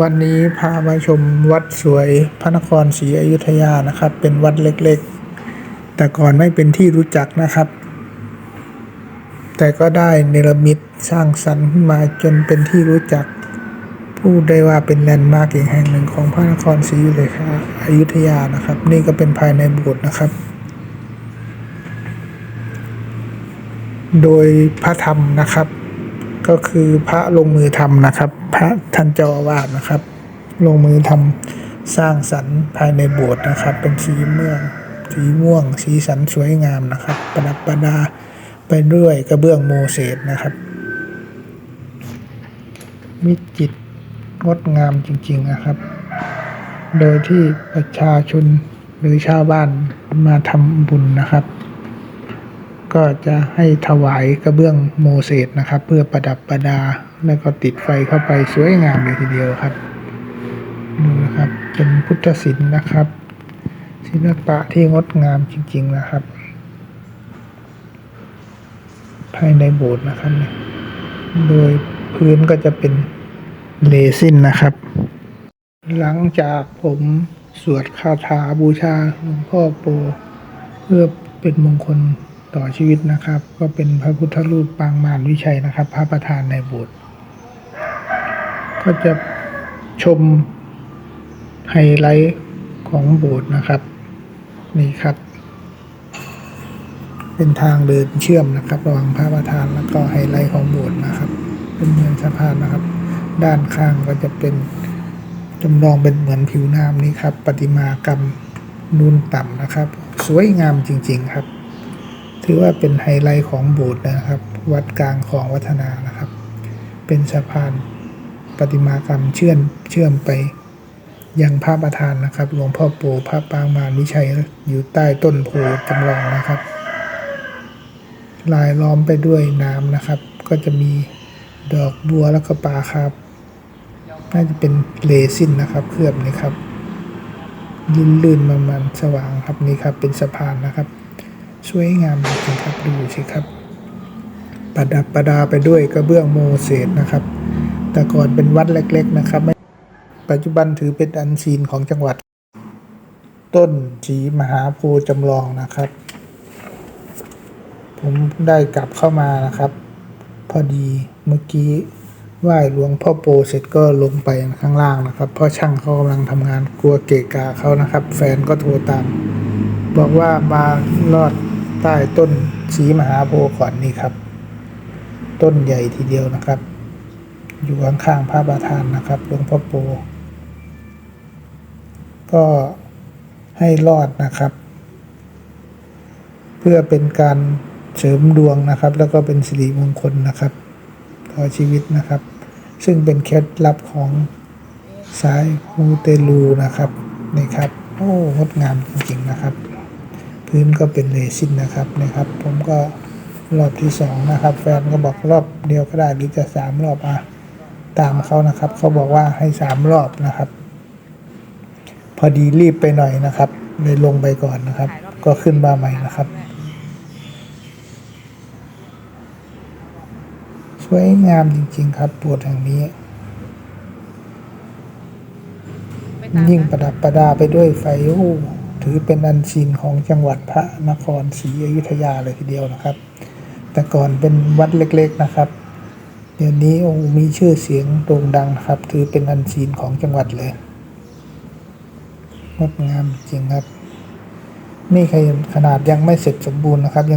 วันนี้พามาชมวัดสวยพระนครศรีอยุธยานะครับ เป็นวัดเล็กๆ แต่ก่อนไม่เป็นที่รู้จักนะครับ แต่ก็ได้เนรมิตสร้างสรรค์มาจนเป็นที่รู้จัก พูดได้ว่าเป็นแลนด์มาร์กอีกแห่งหนึ่งของพระนครศรีอยุธยานะครับ นี่ก็เป็นภายในโบสถ์นะครับ โดยพระธรรมนะครับ ก็คือพระลงมือทำนะครับ พระท่านเจ้าอาวาสนะครับ ลงมือทำสร้างสรรค์ภายในโบสถ์นะครับ เป็นสีเมืองสีม่วง สีสันสวยงามนะครับ ประดับประดาไปด้วยกระเบื้องโมเสสนะครับมิจิตรงดงามจริง ๆนะครับ โดยที่ประชาชนหรือชาวบ้านมาทำบุญนะครับ ก็จะให้ถวายกระเบื้องโมเสสนะครับ เพื่อประดับประดา แล้วก็ติดไฟเข้าไปสวยงามเลยทีเดียวครับดูนะครับเป็นพุทธศิลป์นะครับ ศิลปะที่งดงามจริง ๆนะครับ ภายในโบสถ์นะครับ โดยพื้นก็จะเป็นเลซินนะครับ หลังจากผมสวดคาถาบูชาหลวงพ่อโป เพื่อเป็นมงคล ต่อชีวิตนะครับ ก็เป็นพระพุทธรูปปางมารวิชัยนะครับ พระประธานในโบสถ์ก็จะชมไฮไลท์ของโบสถ์นะครับ นี่ครับ เป็นทางเดินเชื่อมนะครับระหว่างพระประธานแล้วก็ไฮไลท์ของโบสถ์นะครับ เป็นเหมือนสะพานนะครับ ด้านข้างก็จะเป็นจำลองเป็นเหมือนผิวน้ำนี่ครับประติมากรรมนูนต่ำนะครับ สวยงามจริง ๆ ครับ ถือว่าเป็นไฮไลท์ของโบสถ์นะครับ วัดกลางของวัฒนานะครับ เป็นสะพานประติมากรรมเชื่อมเชื่อมไปยังพระประธานนะครับหลวงพ่อปู่พระปางมารวิชัยอยู่ใต้ต้นโพจำลองนะครับ ลายล้อมไปด้วยน้ำนะครับ ก็จะมีดอกบัวแล้วก็ปลาครับน่าจะเป็นเลซินนะครับเคลือบนี่ครับลื่นๆมันมันๆสว่างครับนี่ครับเป็นสะพานนะครับ สวยงามจริงครับดูสิครับ ประดับประดาไปด้วยกระเบื้องโมเสสนะครับ แต่ก่อนเป็นวัดเล็ก ๆ นะครับ ปัจจุบันถือเป็นอันซีนของจังหวัด ต้นสีมหาโพธิ์จำลองนะครับ ผมได้กลับเข้ามานะครับ พอดีเมื่อกี้ไหว้หลวงพ่อโปเสร็จก็ลงไปข้างล่างนะครับเพราะช่างเขากำลังทำงานกลัวเกะกะเขานะครับ แฟนก็โทรตาม บอกว่ามาลอด ใต้ต้นสีมหาโพธิ์ก่อนนี่ครับ ต้นใหญ่ทีเดียวนะครับ อยู่ข้างๆพระประธานนะครับหลวงพ่อโปก็ให้รอดนะครับ เพื่อเป็นการเสริมดวงนะครับ แล้วก็เป็นสิริมงคลนะครับต่อชีวิตนะครับ ซึ่งเป็นเคล็ดลับของสายมูเตลูนะครับนี่ครับ โอ้งดงามจริงๆนะครับ พื้นก็เป็นเลซินนะครับนะครับ ผมก็รอบที่สองนะครับ แฟนก็บอกรอบเดียวก็ได้หรือจะสามรอบอะตามเขานะครับ เขาบอกว่าให้สามรอบนะครับ พอดีรีบไปหน่อยนะครับเลยลงไปก่อนนะครับ ก็ขึ้นมาใหม่นะครับ สวยงามจริง ๆ ครับโบสถ์แห่งนี้ ยิ่งประดับประดาไปด้วยไฟโอ้ ถือเป็นอันซีนของจังหวัดพระนครศรีอยุธยาเลยทีเดียวนะครับ แต่ก่อนเป็นวัดเล็กๆนะครับ เดี๋ยวนี้องค์มีชื่อเสียงโด่งดังนะครับ ถือเป็นอันซีนของจังหวัดเลยงดงามจริงครับ นี่ขนาดยังไม่เสร็จสมบูรณ์นะครับยัง